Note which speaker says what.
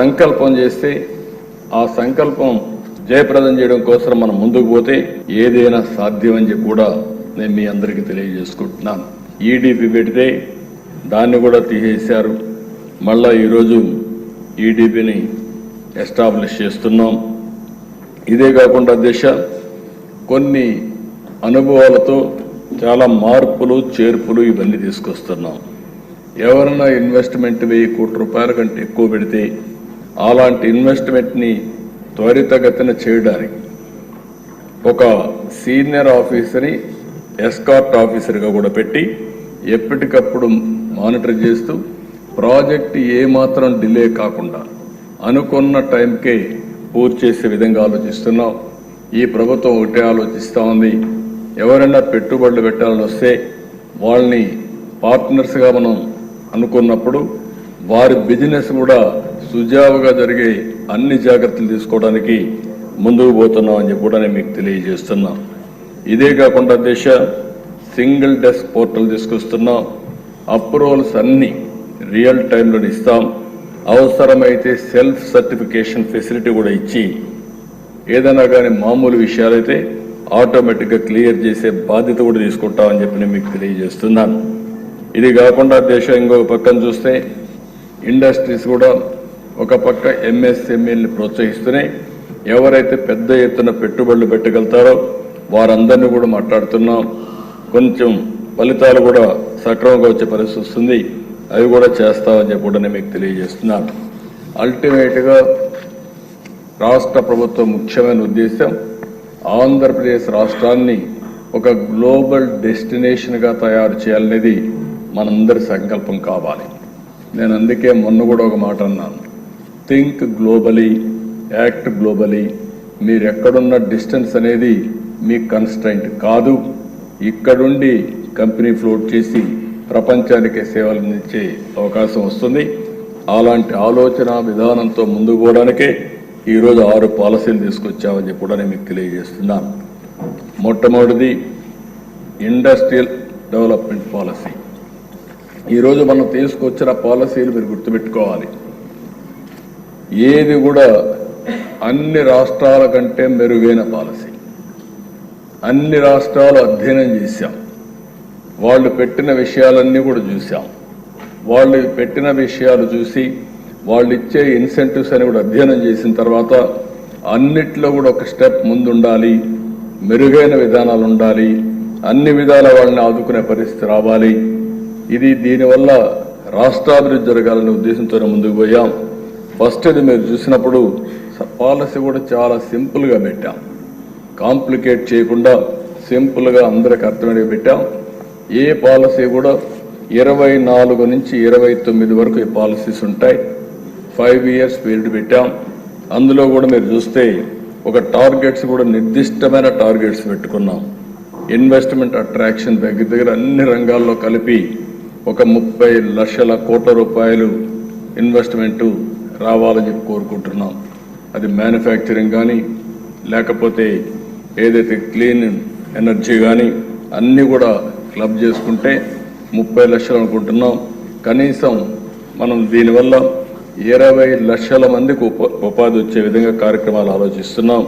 Speaker 1: సంకల్పం చేస్తే ఆ సంకల్పం జయప్రదం చేయడం కోసం మనం ముందుకు పోతే ఏదైనా సాధ్యమని చెప్పి కూడా నేను మీ అందరికీ తెలియజేసుకుంటున్నాను. ఈడీపీ పెడితే దాన్ని కూడా తీసేశారు. మళ్ళా ఈరోజు ఈడీపీని ఎస్టాబ్లిష్ చేస్తున్నాం. ఇదే కాకుండా దిశ కొన్ని అనుభవాలతో చాలా మార్పులు చేర్పులు ఇవన్నీ తీసుకొస్తున్నాం. ఎవరైనా ఇన్వెస్ట్మెంట్ వెయ్యి కోట్ల రూపాయల కంటే ఎక్కువ పెడితే అలాంటి ఇన్వెస్ట్మెంట్ని త్వరితగతిన చేయడానికి ఒక సీనియర్ ఆఫీసర్ని ఎస్కార్ట్ ఆఫీసర్గా కూడా పెట్టి ఎప్పటికప్పుడు మానిటర్ చేస్తూ ప్రాజెక్ట్ ఏమాత్రం డిలే కాకుండా అనుకున్న టైంకే పూర్తి చేసే విధంగా ఆలోచిస్తున్నాం. ఈ ప్రభుత్వం ఒకటే ఆలోచిస్తూ ఉంది. ఎవరైనా పెట్టుబడులు పెట్టాలని వస్తే వాళ్ళని పార్ట్నర్స్గా మనం అనుకున్నప్పుడు వారి బిజినెస్ కూడా సుజావుగా జరిగే అన్ని జాగ్రత్తలు తీసుకోవడానికి ముందుకు పోతున్నాం అని చెప్పి కూడా నేను మీకు తెలియజేస్తున్నాం. ఇదే కాకుండా దేశ సింగిల్ డెస్క్ పోర్టల్ తీసుకొస్తున్నాం. అప్రూవల్స్ అన్ని రియల్ టైంలో ఇస్తాం. అవసరమైతే సెల్ఫ్ సర్టిఫికేషన్ ఫెసిలిటీ కూడా ఇచ్చి ఏదైనా కానీ మామూలు విషయాలైతే ఆటోమేటిక్గా క్లియర్ చేసే బాధ్యత కూడా తీసుకుంటామని చెప్పి నేను మీకు తెలియజేస్తున్నాను. ఇది కాకుండా దేశం ఇంకొక పక్కన చూస్తే ఇండస్ట్రీస్ కూడా ఒక పక్క ఎంఎస్ఎంఈని ప్రోత్సహిస్తూనే ఎవరైతే పెద్ద ఎత్తున పెట్టుబడులు పెట్టగలుగుతారో వారందరినీ కూడా మాట్లాడుతున్నాం. కొంచెం ఫలితాలు కూడా సక్రమంగా వచ్చే పరిస్థితి వస్తుంది. అవి కూడా చేస్తామని చెప్పి కూడా నేను మీకు తెలియజేస్తున్నాను. అల్టిమేట్గా రాష్ట్ర ప్రభుత్వం ముఖ్యమైన ఉద్దేశం ఆంధ్రప్రదేశ్ రాష్ట్రాన్ని ఒక గ్లోబల్ డెస్టినేషన్గా తయారు చేయాలనేది మనందరి సంకల్పం కావాలి. నేను అందుకే మొన్న కూడా ఒక మాట అన్నాను. థింక్ గ్లోబలీ యాక్ట్ గ్లోబలీ మీరు ఎక్కడున్న డిస్టెన్స్ అనేది మీ కన్స్టెంట్ కాదు. ఇక్కడుండి కంపెనీ ఫ్లోట్ చేసి ప్రపంచానికి సేవలు అందించే అవకాశం వస్తుంది. అలాంటి ఆలోచన విధానంతో ముందుకు పోవడానికే ఈరోజు ఆరు పాలసీలు తీసుకొచ్చామని చెప్పి కూడా నేను మీకు తెలియజేస్తున్నాను మొట్టమొదటిది ఇండస్ట్రియల్ డెవలప్మెంట్ పాలసీ ఈరోజు మనం తీసుకొచ్చిన పాలసీలు మీరు గుర్తుపెట్టుకోవాలి. ఏది కూడా అన్ని రాష్ట్రాల కంటే మెరుగైన పాలసీ. అన్ని రాష్ట్రాలు అధ్యయనం చేశాం. వాళ్ళు పెట్టిన విషయాలన్నీ కూడా చూసాం వాళ్ళు పెట్టిన విషయాలు చూసి వాళ్ళు ఇచ్చే ఇన్సెంటివ్స్ అని కూడా అధ్యయనం చేసిన తర్వాత అన్నిట్లో కూడా ఒక స్టెప్ ముందుండాలి మెరుగైన విధానాలు ఉండాలి అన్ని విధాల వాళ్ళని ఆదుకునే పరిస్థితి రావాలి. ఇది దీనివల్ల రాష్ట్రాభివృద్ధి జరగాలనే ఉద్దేశంతోనే ముందుకు పోయాం. ఫస్ట్ ఇది మీరు చూసినప్పుడు పాలసీ కూడా చాలా సింపుల్గా పెట్టాం. కాంప్లికేట్ చేయకుండా సింపుల్గా అందరికి అర్థమయ్యే పెట్టాం. ఏ పాలసీ కూడా ఇరవై నాలుగు నుంచి ఇరవై తొమ్మిది వరకు ఈ పాలసీస్ ఉంటాయి. ఫైవ్ ఇయర్స్ పీరియడ్ పెట్టాం. అందులో కూడా మీరు చూస్తే ఒక టార్గెట్స్ కూడా నిర్దిష్టమైన టార్గెట్స్ పెట్టుకున్నాం. ఇన్వెస్ట్మెంట్ అట్రాక్షన్ దగ్గర దగ్గర అన్ని రంగాల్లో కలిపి ఒక ముప్పై లక్షల కోట్ల రూపాయలు ఇన్వెస్ట్మెంటు రావాలని చెప్పి కోరుకుంటున్నాం. అది మ్యానుఫ్యాక్చరింగ్ కానీ లేకపోతే ఏదైతే క్లీన్ ఎనర్జీ కానీ అన్నీ కూడా క్లబ్ చేసుకుంటే ముప్పై లక్షలు అనుకుంటున్నాం. కనీసం మనం దీనివల్ల ఇరవై లక్షల మందికి ఉప ఉపాధి వచ్చే విధంగా కార్యక్రమాలు ఆలోచిస్తున్నాం.